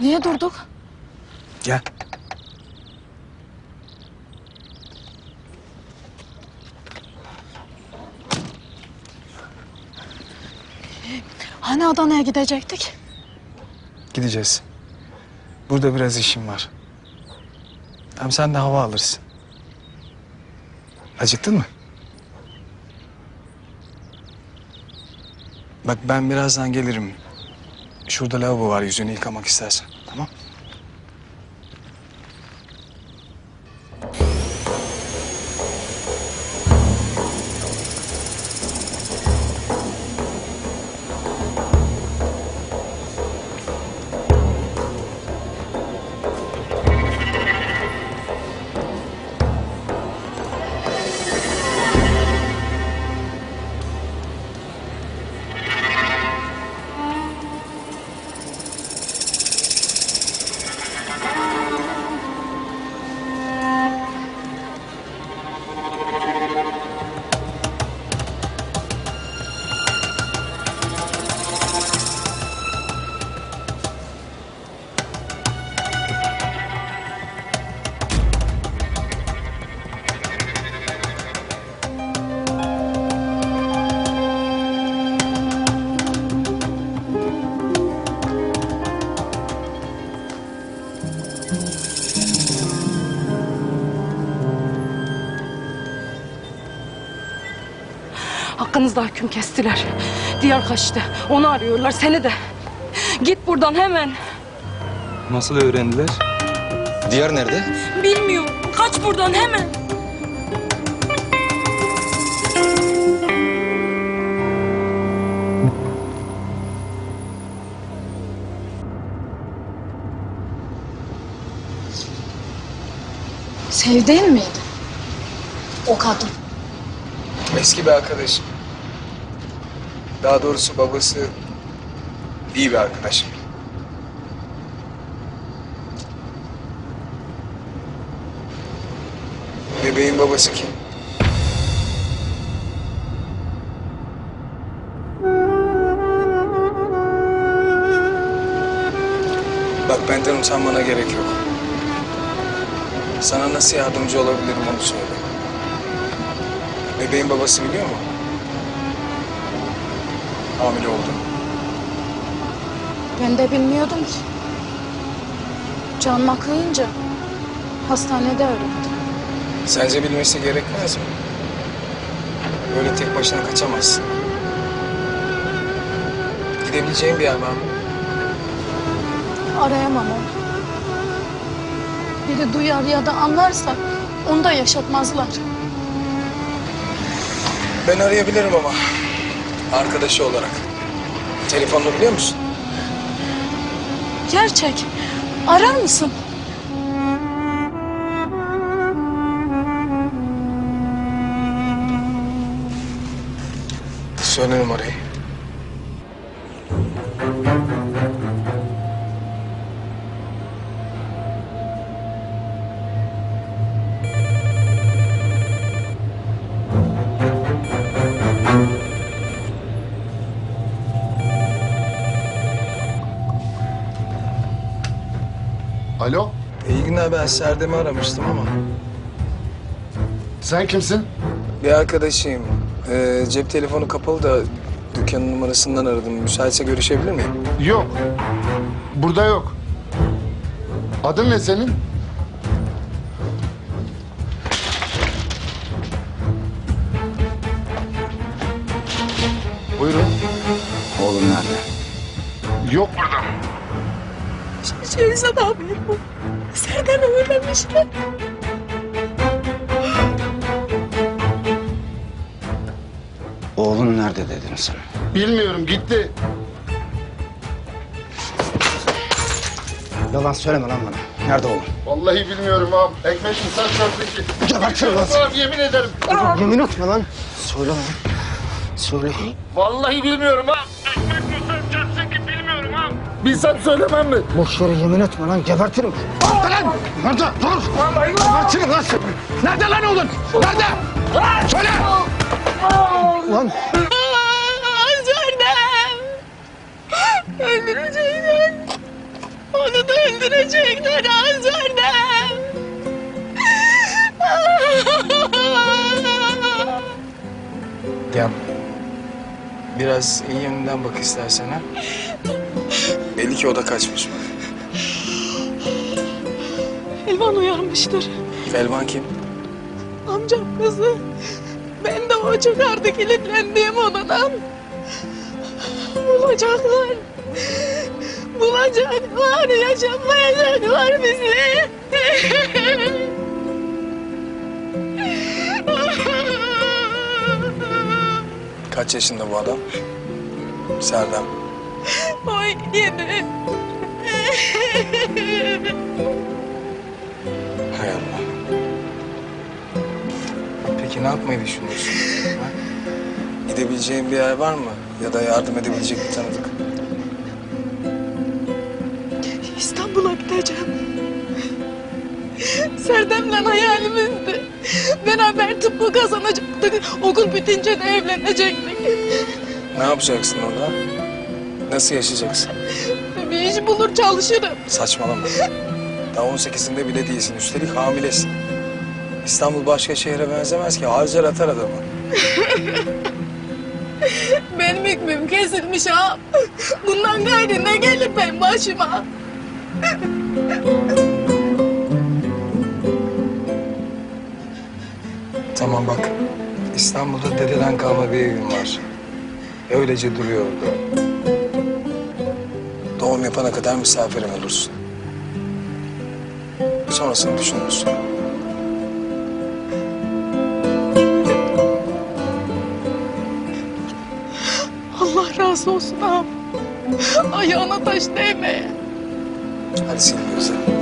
Niye durduk? Gel. Hani Adana'ya gidecektik? Gideceğiz. Burada biraz işim var. Hem sen de hava alırsın. Acıktın mı? Bak ben birazdan gelirim. Şurada lavabo var yüzünü yıkamak istersen. Hakkınızda hüküm kestiler. Diğer kaçtı. Onu arıyorlar seni de. Git buradan hemen. Nasıl öğrendiler? Diyar nerede? Bilmiyorum. Kaç buradan hemen. Sevdiğin miydi? O kadın. Eski bir arkadaşım. Daha doğrusu babası iyi bir arkadaşım. Bebeğin babası kim? Bak benden utanmana gerek yok. Sana nasıl yardımcı olabilirim onu söyle. Bebeğin babası biliyor mu? Hamile oldum. Ben de bilmiyordum ki. Canıma kıyınca hastanede öğrendim. Sence bilmesi gerekmez mi? Böyle tek başına kaçamazsın. Gidebileceğin bir yer var mı? Arayamam onu. Biri duyar ya da anlarsa onu da yaşatmazlar. Ben arayabilirim ama. Arkadaşı olarak. Telefonunu biliyor musun? Gerçek. Arar mısın? Söyle numarayı. Alo, İyi günler ben Serdem'i aramıştım ama. sen kimsin? Bir arkadaşıyım. Ee, cep telefonu kapalı da dükkanın numarasından aradım. Müsaitse görüşebilir miyim? Yok. Burada yok. Adın ne senin? Buyurun. Oğlum nerede? Yok burada. Şehzade abi bu. Senden öğrenmişler. Oğlun nerede dedim sana. Bilmiyorum, gitti. Yalan söyleme lan bana. Nerede oğlum? Vallahi bilmiyorum abi. Ekmek mi sen çarptı ki? Gebertirim lan seni. Abi yemin ederim. Yemin etme lan. Söyle lan. Söyle. Vallahi bilmiyorum ha. Bilsem söylemem mi? Boş yere yemin etme lan. Gebertirim. Nerede lan? Nerede? Dur. Gebertirim lan seni. Nerede lan oğlun? Nerede? Söyle. Lan. Serdem. Öldürecekler. Onu da evlenecekler Azer'den. Gel. Biraz iyi yönünden bak istersen ha. Belli ki o da kaçmış. Elvan uyanmıştır. Elvan kim? Amcam kızı. Ben de o çıkardı kilitlendiğim odadan. Bulacaklar. Bulacaklar, yaşatmayacaklar bizi. Kaç yaşında bu adam? Serdar. O yedi. Hay Allah. Peki ne yapmayı düşünüyorsun? ha? Gidebileceğin bir yer var mı? Ya da yardım edebilecek bir tanıdık? İstanbul'a gideceğim. Serdem'le hayalimizdi. Beraber tıbbı kazanacaktık. Okul bitince de evlenecektik. Ne yapacaksın orada? Nasıl yaşayacaksın? Bir iş bulur çalışırım. Saçmalama. Daha 18'inde bile değilsin. Üstelik hamilesin. İstanbul başka şehre benzemez ki. Harcar atar adamı. Benim hükmüm kesilmiş ha. Bundan gayrı ne gelir benim başıma? Tamam bak. İstanbul'da dededen kalma bir evim var. Öylece duruyor orada. Doğum yapana kadar misafirim olursun. Sonrasını düşünürsün. Allah razı olsun ağam. Ayağına taş değmeye. Hadi sil gözlerini.